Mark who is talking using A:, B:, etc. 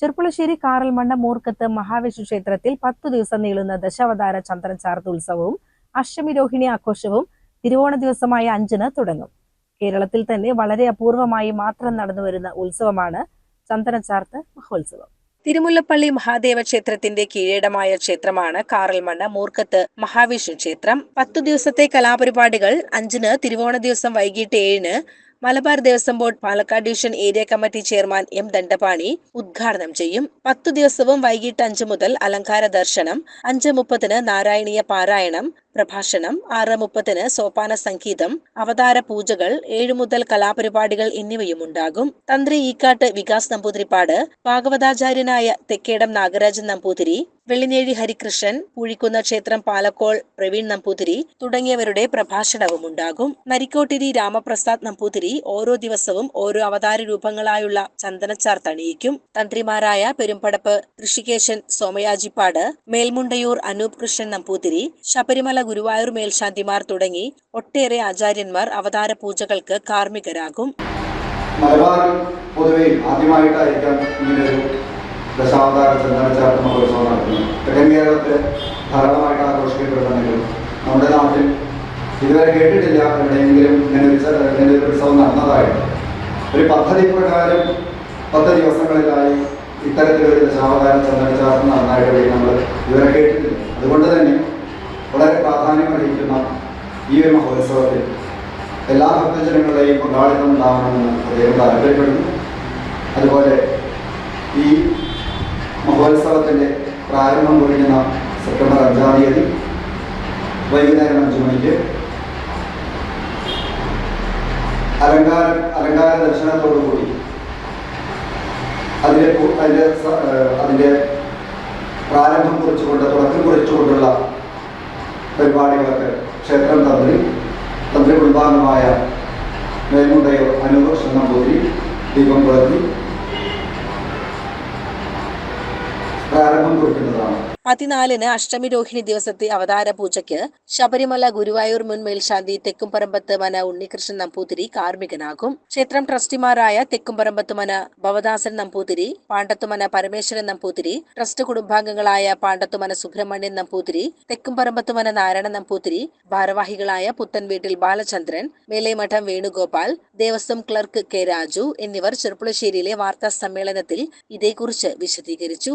A: ചെർപ്പുളശ്ശേരി കാറൽമണ്ണ മൂർക്കത്ത് മഹാവിഷ്ണു ക്ഷേത്രത്തിൽ പത്തു ദിവസം നീളുന്ന ദശാവതാര ചന്ദ്രൻ ചാർത്ത് ഉത്സവവും അഷ്ടമി രോഹിണി ആഘോഷവും തിരുവോണ ദിവസമായ അഞ്ചിന് തുടങ്ങും. കേരളത്തിൽ തന്നെ വളരെ അപൂർവമായി മാത്രം നടന്നു വരുന്ന ഉത്സവമാണ് ചന്ദനച്ചാർത്ത് മഹോത്സവം. തിരുമുല്ലപ്പള്ളി മഹാദേവ ക്ഷേത്രത്തിന്റെ കീഴടമായ ക്ഷേത്രമാണ് കാറൽമണ്ണ മൂർക്കത്ത് മഹാവിഷ്ണു ക്ഷേത്രം. പത്തു ദിവസത്തെ കലാപരിപാടികൾ അഞ്ചിന് തിരുവോണ ദിവസം വൈകിട്ട് ഏഴിന് Malabar Devaswom board Palakkad division area committee chairman M Dandapani ഉദ്ഘാടനം ചെയ്യും. പത്തു ദിവസവും വൈകിട്ട് അഞ്ചു മുതൽ അലങ്കാര ദർശനം അഞ്ച് മുപ്പതിന് നാരായണീയ പാരായണം പ്രഭാഷണം ആറ് മുപ്പതിന് സോപാന സംഗീതം അവതാര പൂജകൾ ഏഴു മുതൽ കലാപരിപാടികൾ എന്നിവയും ഉണ്ടാകും. തന്ത്രി ഈക്കാട്ട് വികാസ് നമ്പൂതിരിപ്പാട് ഭാഗവതാചാര്യനായ തെക്കേടം നാഗരാജൻ നമ്പൂതിരി വെള്ളിനേഴി ഹരികൃഷ്ണൻ പൂഴിക്കുന്ന ക്ഷേത്രം പാലക്കോൾ പ്രവീൺ നമ്പൂതിരി തുടങ്ങിയവരുടെ പ്രഭാഷണവും ഉണ്ടാകും. നരിക്കോട്ടിരി രാമപ്രസാദ് നമ്പൂതിരി ഓരോ ദിവസവും ഓരോ അവതാര രൂപങ്ങളായുള്ള ചന്ദനച്ചാർ തണിയിക്കും. തന്ത്രിമാരായ പെരുമ്പടപ്പ് ഋഷികേശൻ സോമയാജിപ്പാട് മേൽമുണ്ടയൂർ അനൂപ് കൃഷ്ണൻ നമ്പൂതിരി ശബരിമല ഗുരുവായൂർ മേൽശാന്തിമാർ തുടങ്ങി ഒട്ടേറെ ആചാര്യന്മാർ അവതാര പൂജകൾക്ക് കാർമ്മികരാകും.
B: മലബാറിൽ പൊതുവെ ആദ്യമായിട്ടായിരിക്കാം ഇങ്ങനൊരു ദശാവതാര നാട്ടിൽ ഇതുവരെ കേട്ടിട്ടില്ല. ഇങ്ങനെ ഒരു ഒരു പദ്ധതി പ്രകാരം പത്ത് ദിവസങ്ങളിലായി ഇത്തരത്തിലൊരു ദശാവതാര ചന്ദനച്ചാർത്ത് നടന്നതായിട്ട് നമ്മൾ ഇതുവരെ കേട്ടിട്ടില്ല. അതുകൊണ്ട് തന്നെ വളരെ പ്രാധാന്യം അറിയിക്കുന്ന ഈ ഒരു മഹോത്സവത്തിൽ എല്ലാ ഭക്തജനങ്ങളുടെയും പങ്കാളിത്തം ഉണ്ടാവണമെന്ന് അദ്ദേഹം താല്പര്യപ്പെടുന്നു അതുപോലെ ഈ മഹോത്സവത്തിന്റെ പ്രാരംഭം കുറിക്കുന്ന സെപ്റ്റംബർ അഞ്ചാം തീയതി വൈകുന്നേരം അഞ്ചു മണിക്ക് അലങ്കാര അലങ്കാര ദർശനത്തോടുകൂടി അതിലെ അതിന്റെ അതിന്റെ പ്രാരംഭം കുറിച്ചുകൊണ്ട് തുടക്കം കുറിച്ചുകൊണ്ടുള്ള പരിപാടികളൊക്കെ ക്ഷേത്രം തന്ത്രി തന്ത്രി കുടുംബാംഗമായ മേൽമുണ്ടയോ അനൂപ് ശ്രീനമ്പൂരി ദീപം പുലർത്തി പ്രാരംഭം കുറിക്കുന്നതാണ്.
A: പതിനാലിന് അഷ്ടമി രോഹിണി ദിവസത്തെ അവതാര പൂജയ്ക്ക് ശബരിമല ഗുരുവായൂർ മുൻ മേൽശാന്തി തെക്കുംപറമ്പത്ത് മന ഉണ്ണികൃഷ്ണൻ നമ്പൂതിരി കാർമ്മികനാകും. ക്ഷേത്രം ട്രസ്റ്റിമാരായ തെക്കുംപറമ്പത്ത് മന ഭവദാസൻ നമ്പൂതിരി പാണ്ടത്തുമന പരമേശ്വരൻ നമ്പൂതിരി ട്രസ്റ്റ് കുടുംബാംഗങ്ങളായ പാണ്ടത്തുമന സുബ്രഹ്മണ്യൻ നമ്പൂതിരി തെക്കുംപറമ്പത്തുമന നാരായണൻ നമ്പൂതിരി ഭാരവാഹികളായ പുത്തൻ വീട്ടിൽ ബാലചന്ദ്രൻ മേലേമഠം വേണുഗോപാൽ ദേവസ്വം ക്ലർക്ക് കെ രാജു എന്നിവർ ചെറുപ്പുളശ്ശേരിയിലെ വാർത്താ സമ്മേളനത്തിൽ ഇതേക്കുറിച്ച് വിശദീകരിച്ചു.